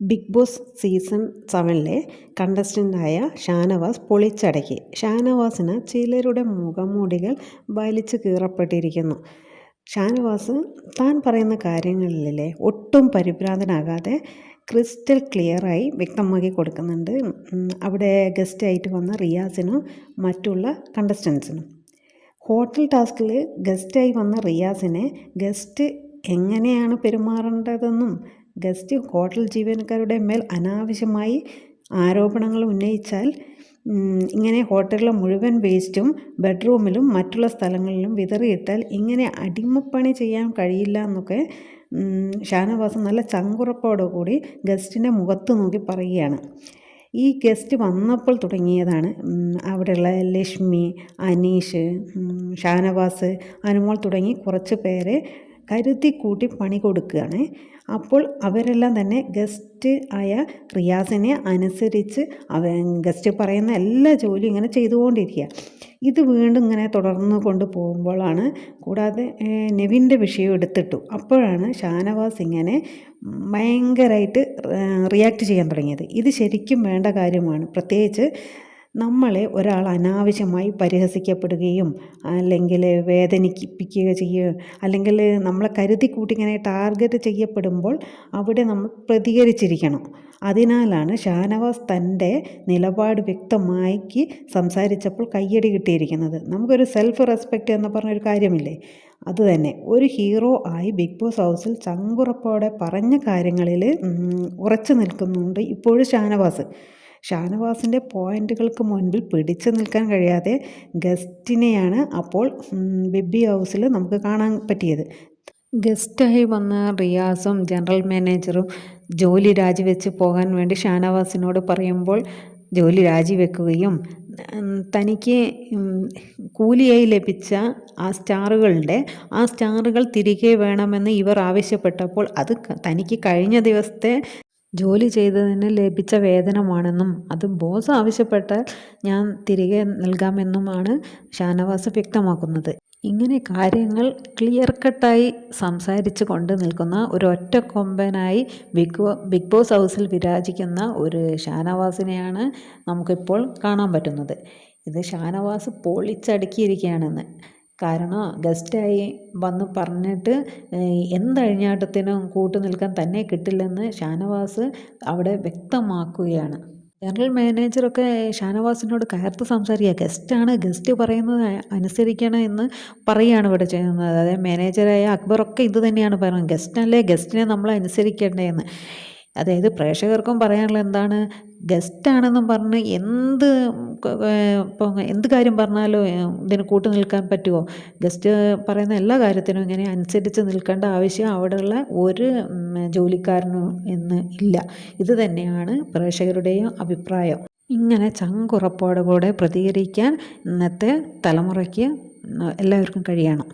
Big Boss season സെവനിലെ കണ്ടസ്റ്റന്റായ ഷാനവാസ് പൊളിച്ചടക്കി. ഷാനവാസിന് ചിലരുടെ മുഖംമൂടികൾ വലിച്ചു കീറപ്പെട്ടിരിക്കുന്നു. ഷാനവാസ് താൻ പറയുന്ന കാര്യങ്ങളിലെ ഒട്ടും പരിഭ്രാന്തനാകാതെ ക്രിസ്റ്റൽ ക്ലിയറായി വ്യക്തമാക്കി കൊടുക്കുന്നുണ്ട്. അവിടെ ഗസ്റ്റായിട്ട് വന്ന റിയാസിനും മറ്റുള്ള കണ്ടസ്റ്റൻസിനും ഹോട്ടൽ ടാസ്കിൽ ഗസ്റ്റായി വന്ന റിയാസിനെ ഗസ്റ്റ് എങ്ങനെയാണ് പെരുമാറേണ്ടതെന്നും ഗസ്റ്റ് ഹോട്ടൽ ജീവനക്കാരുടെ മേൽ അനാവശ്യമായി ആരോപണങ്ങൾ ഉന്നയിച്ചാൽ ഇങ്ങനെ ഹോട്ടലിലെ മുഴുവൻ വേസ്റ്റും ബെഡ്റൂമിലും മറ്റുള്ള സ്ഥലങ്ങളിലും വിതറിയിട്ടാൽ ഇങ്ങനെ അടിമപ്പണി ചെയ്യാൻ കഴിയില്ല എന്നൊക്കെ ഷാനവാസ് നല്ല ചങ്കുറപ്പോടുകൂടി ഗസ്റ്റിന്റെ മുഖത്ത് നോക്കി പറയുകയാണ്. ഈ ഗസ്റ്റ് വന്നപ്പോൾ തുടങ്ങിയതാണ് അവിടെയുള്ള ലക്ഷ്മി അനീഷ് ഷാനവാസ് അനുമോൾ തുടങ്ങി കുറച്ച് പേരെ കരുതി കൂട്ടി പണി കൊടുക്കുകയാണ്. അപ്പോൾ അവരെല്ലാം തന്നെ ഗസ്റ്റ് ആയ റിയാസിനെ അനുസരിച്ച് അവ ഗസ്റ്റ് പറയുന്ന എല്ലാ ജോലിയും ഇങ്ങനെ ചെയ്തുകൊണ്ടിരിക്കുക. ഇത് വീണ്ടും ഇങ്ങനെ തുടർന്ന് കൊണ്ടുപോകുമ്പോഴാണ് കൂടാതെ നെവിന്റെ വിഷയം എടുത്തിട്ടു. അപ്പോഴാണ് ഷാനവാസ് ഇങ്ങനെ ഭയങ്കരമായിട്ട് റിയാക്ട് ചെയ്യാൻ തുടങ്ങിയത്. ഇത് ശരിക്കും വേണ്ട കാര്യമാണ്. പ്രത്യേകിച്ച് നമ്മളെ ഒരാൾ അനാവശ്യമായി പരിഹസിക്കപ്പെടുകയും അല്ലെങ്കിൽ വേദനിപ്പിക്കുക ചെയ്യുക അല്ലെങ്കിൽ നമ്മളെ കരുതി കൂട്ടിങ്ങനെ ടാർഗറ്റ് ചെയ്യപ്പെടുമ്പോൾ അവിടെ നമ്മൾ പ്രതികരിച്ചിരിക്കണം. അതിനാലാണ് ഷാനവാസ് തന്റെ നിലപാട് വ്യക്തമാക്കി സംസാരിച്ചപ്പോൾ കയ്യടി കിട്ടിയിരിക്കുന്നത്. നമുക്കൊരു സെൽഫ് റെസ്പെക്റ്റ് എന്ന് പറഞ്ഞൊരു കാര്യമില്ലേ? അതുതന്നെ ഒരു ഹീറോ ആയി ബിഗ് ബോസ് ഹൗസിൽ ചങ്കുറപ്പോടെ പറഞ്ഞ കാര്യങ്ങളിൽ ഉറച്ചു നിൽക്കുന്നുണ്ട് ഇപ്പോഴും ഷാനവാസ്. ഷാനവാസിന്റെ പോയിന്റുകൾക്ക് മുൻപിൽ പിടിച്ചു നിൽക്കാൻ കഴിയാതെ ഗസ്റ്റിനെയാണ് അപ്പോൾ ബിബി ഹൗസിൽ നമുക്ക് കാണാൻ പറ്റിയത്. ഗസ്റ്റായി വന്ന റിയാസും ജനറൽ മാനേജറും ജോലി രാജിവെച്ച് പോകാൻ വേണ്ടി ഷാനവാസിനോട് പറയുമ്പോൾ ജോലി രാജിവെക്കുകയും തനിക്ക് കൂലിയായി ലഭിച്ച ആ സ്റ്റാറുകളുടെ ആ സ്റ്റാറുകൾ തിരികെ വേണമെന്ന് ഇവർ ആവശ്യപ്പെട്ടപ്പോൾ അത് തനിക്ക് കഴിഞ്ഞ ദിവസത്തെ ജോലി ചെയ്തതിന് ലഭിച്ച വേതനമാണെന്നും അത് ബോസ് ആവശ്യപ്പെട്ടാൽ ഞാൻ തിരികെ നൽകാമെന്നുമാണ് ഷാനവാസ് വ്യക്തമാക്കുന്നത്. ഇങ്ങനെ കാര്യങ്ങൾ ക്ലിയർ കട്ടായി സംസാരിച്ച് കൊണ്ട് നിൽക്കുന്ന ഒരു ഒറ്റ കൊമ്പനായി ബിഗ് ബിഗ് ബോസ് ഹൗസിൽ വിരാജിക്കുന്ന ഒരു ഷാനവാസിനെയാണ് നമുക്കിപ്പോൾ കാണാൻ പറ്റുന്നത്. ഇത് ഷാനവാസ് പൊളിച്ചടുക്കിയിരിക്കുകയാണെന്ന്. കാരണം ഗസ്റ്റായി വന്ന് പറഞ്ഞിട്ട് എന്തഴിഞ്ഞാട്ടത്തിനും കൂട്ടു നിൽക്കാൻ തന്നെ കിട്ടില്ലെന്ന് ഷാനവാസ് അവിടെ വ്യക്തമാക്കുകയാണ്. ജനറൽ മാനേജറൊക്കെ ഷാനവാസിനോട് കയർത്ത് സംസാരിക്കുക. ഗസ്റ്റാണ് ഗസ്റ്റ് പറയുന്നത് അനുസരിക്കണം എന്ന് പറയുകയാണ് ഇവിടെ ചെയ്യുന്നത്. അതായത് മാനേജറായ അക്ബറൊക്കെ ഇത് തന്നെയാണ് പറയുന്നത്. ഗസ്റ്റല്ലേ ഗസ്റ്റിനെ നമ്മൾ അനുസരിക്കേണ്ടതെന്ന് അതായത് പ്രേക്ഷകർക്കും പറയാനുള്ള എന്താണ്? ഗസ്റ്റാണെന്നും പറഞ്ഞ് എന്ത് ഇപ്പോൾ എന്ത് കാര്യം പറഞ്ഞാലോ ഇതിന് കൂട്ടു നിൽക്കാൻ പറ്റുമോ ഗസ്റ്റ് പറയുന്ന എല്ലാ കാര്യത്തിനും ഇങ്ങനെ അനുസരിച്ച് നിൽക്കേണ്ട ആവശ്യം അവിടെയുള്ള ഒരു ജോലിക്കാരനും ഇന്ന് ഇല്ല. ഇത് തന്നെയാണ് പ്രേക്ഷകരുടെയും അഭിപ്രായം. ഇങ്ങനെ ചങ്കുറപ്പോടെ കൂടെ പ്രതികരിക്കാൻ ഇന്നത്തെ തലമുറയ്ക്ക് എല്ലാവർക്കും കഴിയണം.